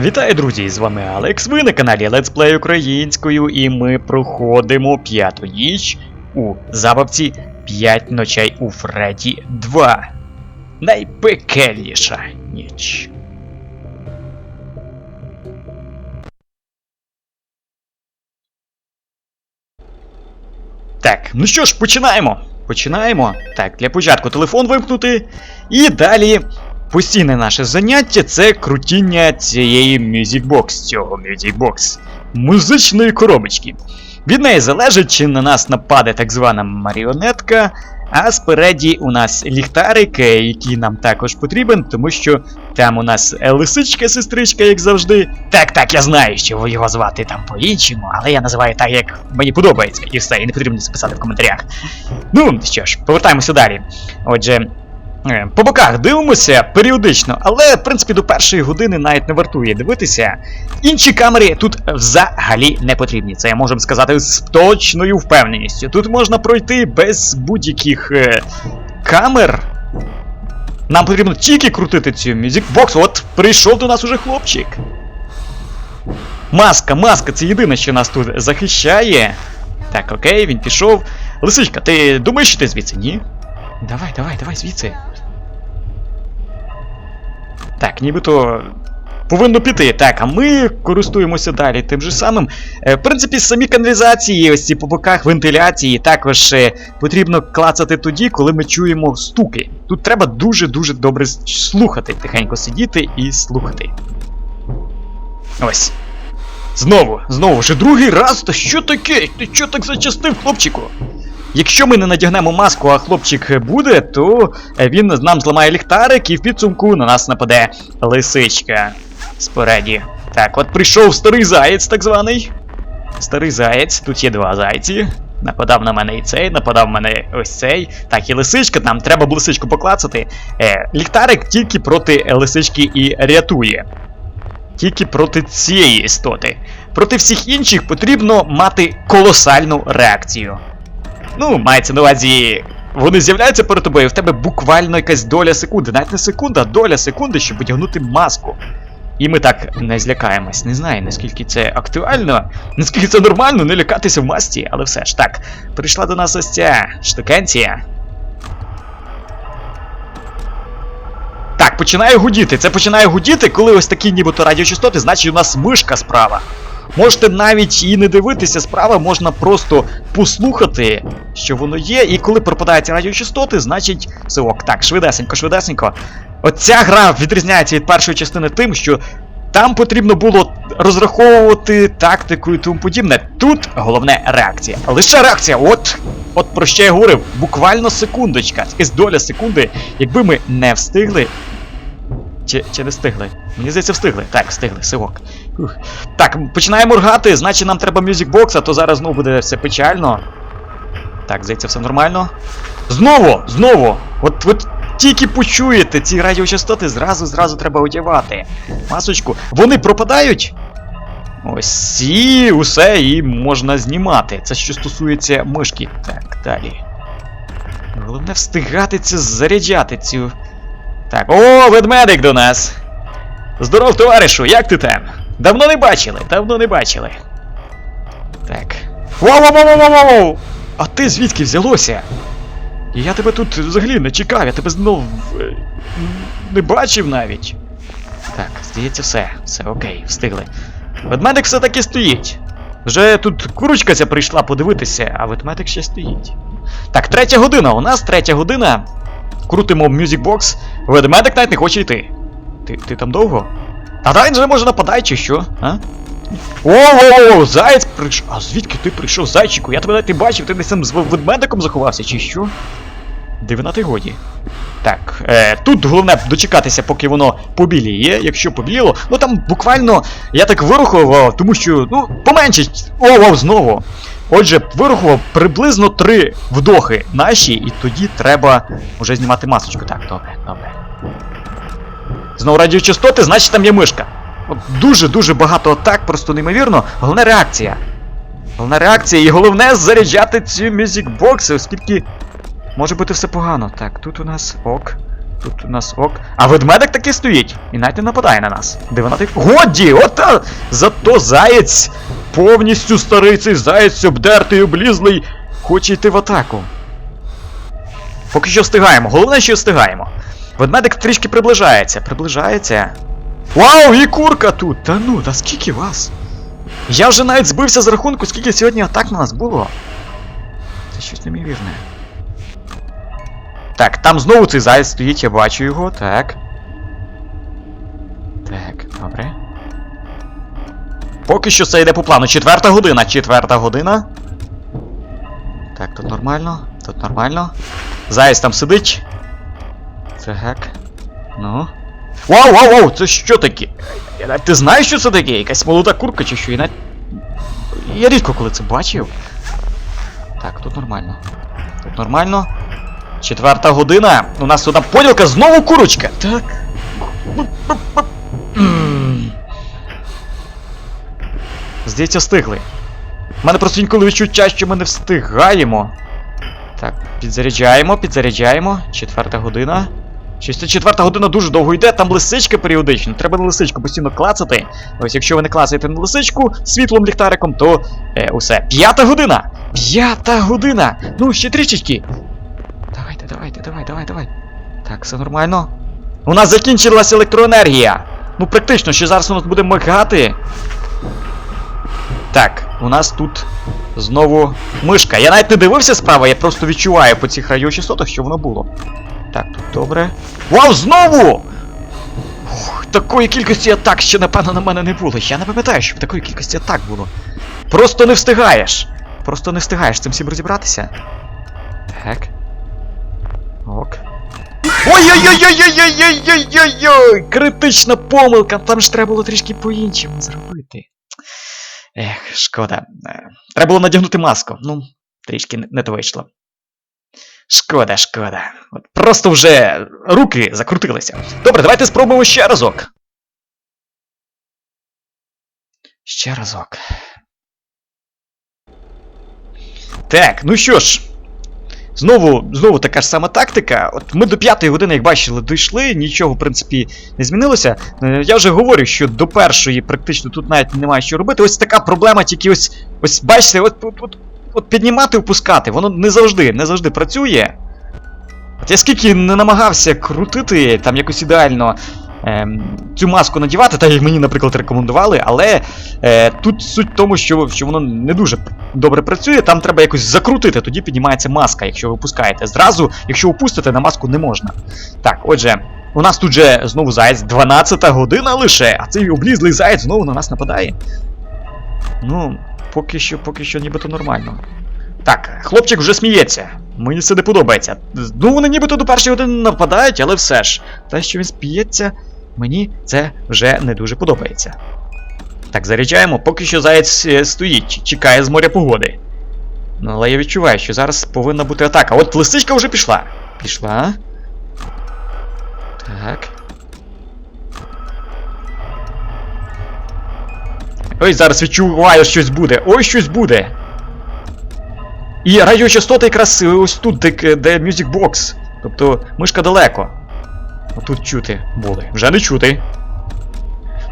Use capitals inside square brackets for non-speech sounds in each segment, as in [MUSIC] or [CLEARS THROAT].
Вітаю, друзі! З вами Алекс. Ви на каналі Let's Play українською, і ми проходимо п'яту ніч у забавці 5 ночей у Фредді 2. Найпекельніша ніч. Так, ну що ж, починаємо. Починаємо. Так, для початку телефон вимкнути. І далі Постійне наше заняття це крутіння цієї Box, цього Box, музичної коробочки. Від неї залежить, чи на нас нападе так звана маріонетка, а спереді у нас ліхтарик, який нам також потрібен, тому що там у нас лисичка, сестричка, як завжди. Так, так, я знаю, що його звати там по-іншому, але я називаю так, як мені подобається, і все, і не потрібно це писати в коментарях. Ну, що ж, повертаємося далі. Отже. Е, По боках дивимося періодично, але в принципі до першої години навіть не вартує дивитися. Інші камери тут взагалі не потрібні. Це я можу сказати з точною впевненістю. Тут можна пройти без будь-яких е, камер. Нам потрібно тільки крутити цю Box. От прийшов до нас уже хлопчик. Маска, маска, це єдине, що нас тут захищає. Так, окей, він пішов. Лисичка, ти думаєш, що ти звідси? Ні? Давай, давай, давай, звідси. Так, нібито повинно піти. Так, а ми користуємося далі тим же самим. Е, в принципі, самі каналізації, ось ці по боках вентиляції, також е, потрібно клацати тоді, коли ми чуємо стуки. Тут треба дуже-дуже добре слухати, тихенько сидіти і слухати. Ось. Знову, знову, вже другий раз, та що таке? Ти що так зачастив, хлопчику? Якщо ми не надягнемо маску, а хлопчик буде, то е, він нам зламає ліхтарик і в підсумку на нас нападе лисичка спереді. Так, от прийшов старий заєць, так званий. Старий заєць, тут є два зайці. Нападав на мене і цей, нападав на мене ось цей. Так, і лисичка, нам треба б лисичку поклацати. Е, ліхтарик тільки проти лисички і рятує. Тільки проти цієї істоти. Проти всіх інших потрібно мати колосальну реакцію. Ну, мається на увазі. Вони з'являються перед тобою, і в тебе буквально якась доля секунди, навіть не секунда, доля секунди, щоб одягнути маску. І ми так не злякаємось. Не знаю, наскільки це актуально, наскільки це нормально не лякатися в масці, але все ж так. Прийшла до нас ось ця штукенція. Так, починає гудіти. Це починає гудіти, коли ось такі нібито радіочастоти, значить у нас мишка справа. Можете навіть і не дивитися справа, можна просто послухати, що воно є, і коли пропадають радіочастоти, значить все ок. Так, швидесенько, швидесенько. Оця гра відрізняється від першої частини тим, що там потрібно було розраховувати тактику і тому подібне. Тут головне реакція. Лише реакція. От, от про що я говорив, буквально секундочка, якась доля секунди, якби ми не встигли. Чи, чи не встигли? Мені здається, встигли. Так, встигли, сивок. Ух. Так, починає моргати, значить нам треба Box, а то зараз знову буде все печально. Так, здається, все нормально. Знову! Знову! От от тільки почуєте ці радіочастоти, зразу зразу треба одягати. Масочку. Вони пропадають. Ось і усе, і можна знімати. Це що стосується мишки. Так, далі. Головне встигати це заряджати цю. Так, о, ведмедик до нас. Здоров, товаришу, як ти там? Давно не бачили, давно не бачили. Так. Вау-вау-вау-вау-вау! А ти звідки взялося? Я тебе тут взагалі не чекав, я тебе знов е, не бачив навіть. Так, здається, все, все окей, встигли. Ведмедик все-таки стоїть. Вже тут курочка ця прийшла подивитися, а ведмедик ще стоїть. Так, третя година. У нас третя година. Крутимо Music Box. Ведмедик навіть не хоче йти. Ти, ти там довго? Та дай вже може нападай чи що, а? О-о-о, прийшов. А звідки ти прийшов, зайчику? Я тебе навіть не бачив, ти десь там з ведмедиком заховався, чи що? Дивина ти годі. Так, е, тут головне дочекатися, поки воно побіліє. Якщо побіліло, ну там буквально я так вирахував, тому що, ну, поменшить. О, о, знову. Отже, вирахував приблизно три вдохи наші, і тоді треба вже знімати масочку. Так, добре, добре. Знову радіочастоти, значить там є мишка. Дуже-дуже багато атак, просто неймовірно. Головне реакція. Головна реакція, і головне заряджати ці Music оскільки може бути все погано. Так, тут у нас ок. Тут у нас ок. А ведмедик таки стоїть і навіть не нападає на нас. Де вона. Годі! Ота! Зато заєць повністю старий цей заєць обдертий, облізлий, хоче йти в атаку. Поки що встигаємо. Головне, що встигаємо. Ведмедик трішки приближається. Приближається. Вау, і курка тут! Та ну, та скільки вас? Я вже навіть збився з рахунку, скільки сьогодні атак на нас було. Це щось неймовірне. Так, там знову цей заяць стоїть, я бачу його. Так, Поки що це йде по плану. Четверта година, четверта година. Так, тут нормально, тут нормально. Заяць там сидить. Так. Ну. Вау, вау, вау! Це що таке? Я Ти знаєш, що це таке? Якась молода курка чи що? Я навіть... Я рідко коли це бачив. Так, тут нормально. Тут нормально. Четверта година. У нас туди поділка, знову курочка. Так. Здається, встигли. У мене просто інколи відчуття, що ми не встигаємо. Так, підзаряджаємо, підзаряджаємо. Четверта година. Щось четверта година дуже довго йде, там лисичка періодично. Треба на лисичку постійно клацати. Ось якщо ви не клацаєте на лисичку світлом ліхтариком, то е, усе. П'ята година! П'ята година! Ну, ще трішечки. Давайте, давайте, давай, давай, давай. Так, все нормально. У нас закінчилась електроенергія. Ну, практично, що зараз у нас буде мигати. Так, у нас тут знову мишка. Я навіть не дивився справа, я просто відчуваю по цих радіочастотах, що воно було. Так, тут добре. Вау, знову! Ух, такої кількості атак ще, напевно, на мене не було. Я не пам'ятаю, щоб такої кількості атак було. Просто не встигаєш. Просто не встигаєш цим всім розібратися. Так. Ок. Ой-ой-ой-ой-ой-ой-ой-ой-ой! Критична помилка! Там ж треба було трішки по-іншому зробити. Ех, шкода. Е, Треба було надягнути маску. Ну, трішки не, то вийшло. Шкода, шкода. От просто вже руки закрутилися. Добре, давайте спробуємо ще разок. Ще разок. Так, ну що ж. Знову, знову така ж сама тактика. От ми до п'ятої години, як бачили, дійшли, нічого, в принципі, не змінилося. Е, Я вже говорю, що до першої практично тут навіть немає що робити. Ось така проблема, тільки ось. Ось бачите, от, от, от, от піднімати, опускати, воно не завжди, не завжди працює. От я скільки не намагався крутити там якось ідеально ем, цю маску надівати, так як мені, наприклад, рекомендували, але е, тут суть в тому, що, що воно не дуже добре працює, там треба якось закрутити, тоді піднімається маска, якщо ви опускаєте. Зразу, якщо опустите, на маску не можна. Так, отже, у нас тут же знову заєць, 12 година лише, а цей облізлий заєць знову на нас нападає. Ну, поки що, поки що нібито нормально. Так, хлопчик вже сміється. Мені це не подобається. Ну, вони нібито до першої години нападають, але все ж. Те, що він сміється, мені це вже не дуже подобається. Так, заряджаємо, поки що заєць е, стоїть, чекає з моря погоди. Ну, але я відчуваю, що зараз повинна бути атака. От лисичка вже пішла. Пішла. Так. Ой, зараз відчуваю, щось буде. Ой, щось буде. І радіочастоти якраз ось тут, де, де Music Box. Тобто мишка далеко. Отут чути були. Вже не чути.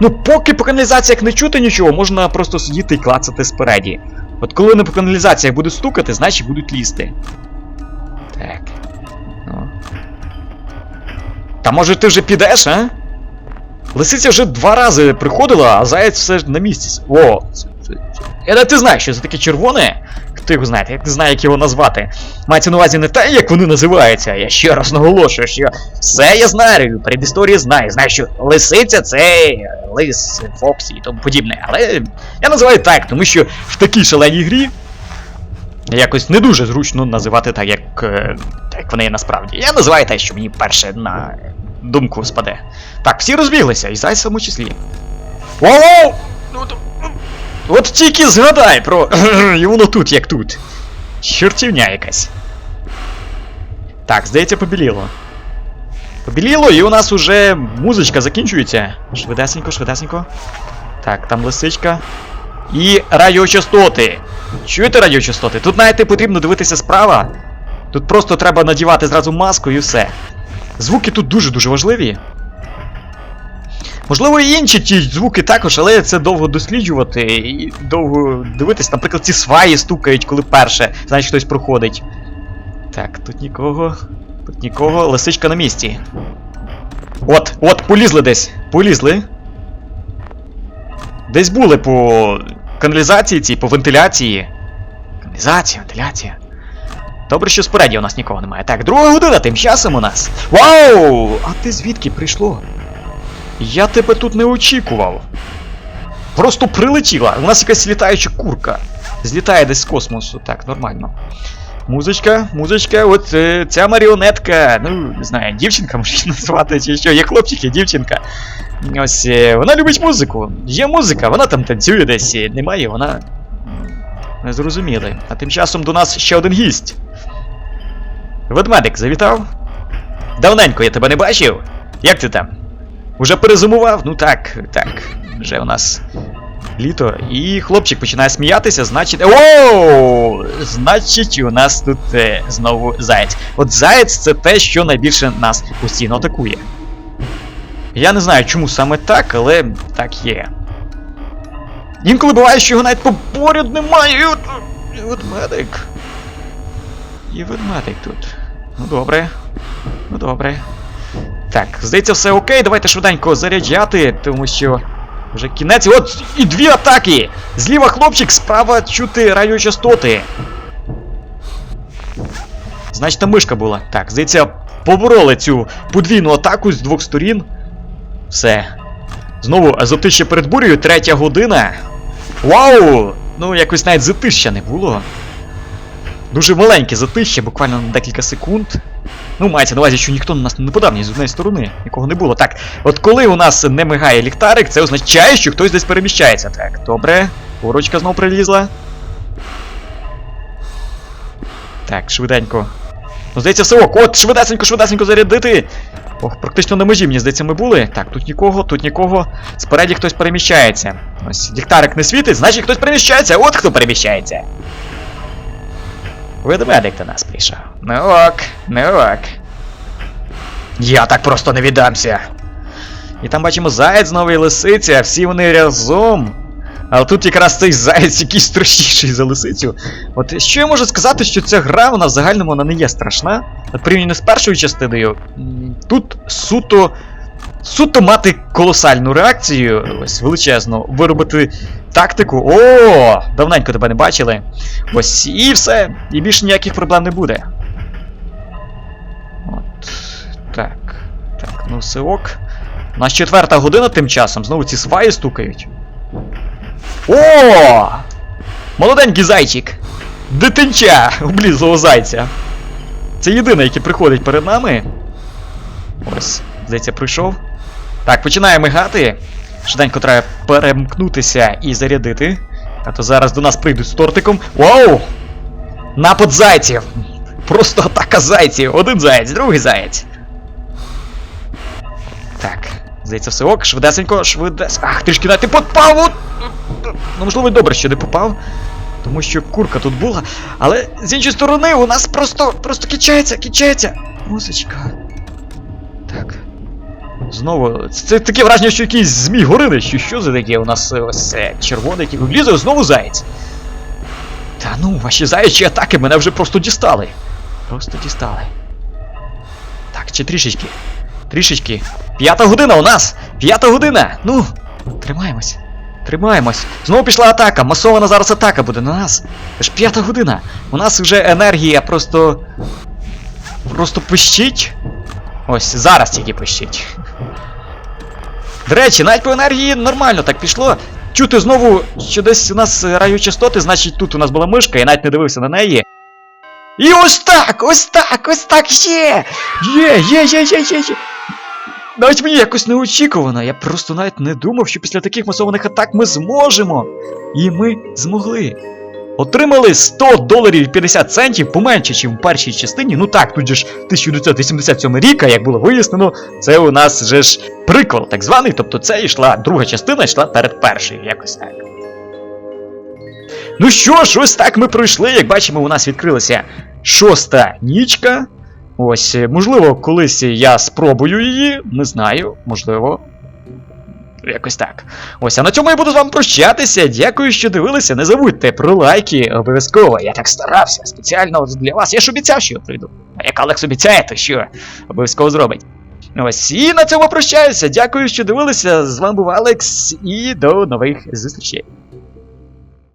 Ну, поки по каналізаціях не чути нічого, можна просто сидіти і клацати спереді. От коли вони по каналізаціях будуть стукати, значить будуть лізти. Так. Ну. Та може ти вже підеш, а? Лисиця вже два рази приходила, а заєць все ж на місці. О, це, це, це. Ти знаєш, що це таке червоне? Хто його знає, як не знає, як його назвати. Мається на увазі не те, як вони називаються. Я ще раз наголошую, що все я знаю, предісторії знаю. Знаю, що лисиця це лис, Фоксі і тому подібне. Але я називаю так, тому що в такій шаленій грі якось не дуже зручно називати так, як, е, як вони є насправді. Я називаю те, що мені перше на думку спаде. Так, всі розбіглися, і зай в тому числі. Воу! От тільки згадай про. [CLEARS THROAT] І воно тут, як тут. Чортівня якась. Так, здається, побіліло. Побіліло, і у нас уже музичка закінчується. Швидесенько, швидесенько. Так, там лисичка. І радіочастоти. Чуєте радіочастоти? Тут навіть не потрібно дивитися справа. Тут просто треба надівати зразу маску і все. Звуки тут дуже-дуже важливі. Можливо, і інші ті звуки також, але це довго досліджувати і довго дивитись. Наприклад, ці сваї стукають, коли перше, значить хтось проходить. Так, тут нікого. Тут нікого. Лисичка на місці. От, от, полізли десь. Полізли. Десь були по каналізації цій, по вентиляції. Каналізація, вентиляція. Добре, що спереді у нас нікого немає. Так, друга година, тим часом у нас. Вау! А ти звідки прийшло? Я тебе тут не очікував. Просто прилетіла. У нас якась літаюча курка. Злітає десь з космосу. Так, нормально. Музичка, музичка, от е, ця маріонетка, ну, не знаю, дівчинка може назвати, чи що, є хлопчик, є дівчинка. Ось е, вона любить музику. Є музика, вона там танцює десь, е, немає, вона. Не зрозуміли. А тим часом до нас ще один гість. Ведмедик завітав? Давненько я тебе не бачив. Як ти там? Уже перезимував? Ну так, так. Вже у нас літо. І хлопчик починає сміятися, значить. Оу! Значить, у нас тут е, знову заєць. От заєць це те, що найбільше нас постійно атакує. Я не знаю, чому саме так, але так є. Інколи буває, що його навіть поряд немає. І от, і ведмедик. І ведмедик тут. Ну добре. Ну добре. Так, здається, все окей, давайте швиденько заряджати, тому що вже кінець. От і дві атаки! Зліва хлопчик, справа чути радіочастоти. Значить, там мишка була. Так, здається, побороли цю подвійну атаку з двох сторін. Все. Знову затище перед бурею, третя година. Вау! Ну, якось навіть затища не було. Дуже маленьке затище, буквально на декілька секунд. Ну, мається на увазі, що ніхто на нас не нападав ні з однієї сторони, нікого не було. Так, от коли у нас не мигає ліхтарик, це означає, що хтось десь переміщається. Так, добре. Курочка знов прилізла. Так, швиденько. Ну, здається, все ок. От, швидесенько, швидесенько зарядити. Ох, практично на межі, мені здається, ми були. Так, тут нікого, тут нікого. Спереді хтось переміщається. Ось, ліхтарик не світить, значить хтось переміщається. От хто переміщається. Ведмедик до нас прийшов. Ну ок, ну ок. Я так просто не віддамся. І там бачимо заєць знову і лисиця, всі вони разом. Але тут якраз цей заєць якийсь страшніший за лисицю. От що я можу сказати, що ця гра, вона в загальному вона не є страшна. От порівняно з першою частиною, тут суто. Суто мати колосальну реакцію, ось величезну, виробити тактику. О, давненько тебе не бачили. Ось і все. І більше ніяких проблем не буде. От. Так. Так, ну все ок. У нас четверта година тим часом, знову ці сваї стукають. О! Молоденький зайчик! Дитинча облізлого зайця. Це єдине, яке приходить перед нами. Ось, здається, прийшов. Так, починає мигати. Швиденько треба перемкнутися і зарядити. А то зараз до нас прийдуть з тортиком. Вау! Напад зайців! Просто атака зайців! Один заєць, другий заєць. Так, здається, все ок, швидесенько, швидесенько. Ах, трішки навіть попав! Ну, можливо, добре, що не попав. Тому що курка тут була. Але з іншої сторони у нас просто просто кичається, кичається. Музичка. Знову. Це таке враження, що якийсь змій горини, що що за таке у нас е, ось червоний, який влізе, знову заєць. Та ну, ваші заячі атаки мене вже просто дістали. Просто дістали. Так, ще трішечки. Трішечки. П'ята година у нас! П'ята година! Ну, тримаємось. Тримаємось. Знову пішла атака. Масована зараз атака буде на нас. Це ж п'ята година. У нас вже енергія просто. Просто пищить. Ось, зараз тільки пищить. До речі, навіть по енергії нормально так пішло. Чути знову, що десь у нас радіочастоти, значить тут у нас була мишка, я навіть не дивився на неї. І ось так! Ось так! Ось так є! Є, є, є, є, є, є! Навіть мені якось неочікувано. Я просто навіть не думав, що після таких масованих атак ми зможемо. І ми змогли. Отримали 100 доларів 50 центів поменше, ніж в першій частині. Ну так, тут же ж 1987 рік, а як було вияснено, це у нас же ж приквел, так званий. Тобто це йшла друга частина йшла перед першою, якось так. Ну що ж, ось так ми пройшли. Як бачимо, у нас відкрилася шоста нічка. Ось, можливо, колись я спробую її, не знаю, можливо. Якось так. Ось, а на цьому я буду з вами прощатися. Дякую, що дивилися. Не забудьте про лайки, обов'язково. Я так старався спеціально для вас. Я ж обіцяв, що я прийду. А як Алекс обіцяє, то що обов'язково зробить. Ось, і на цьому прощаюся. Дякую, що дивилися. З вами був Алекс, і до нових зустрічей.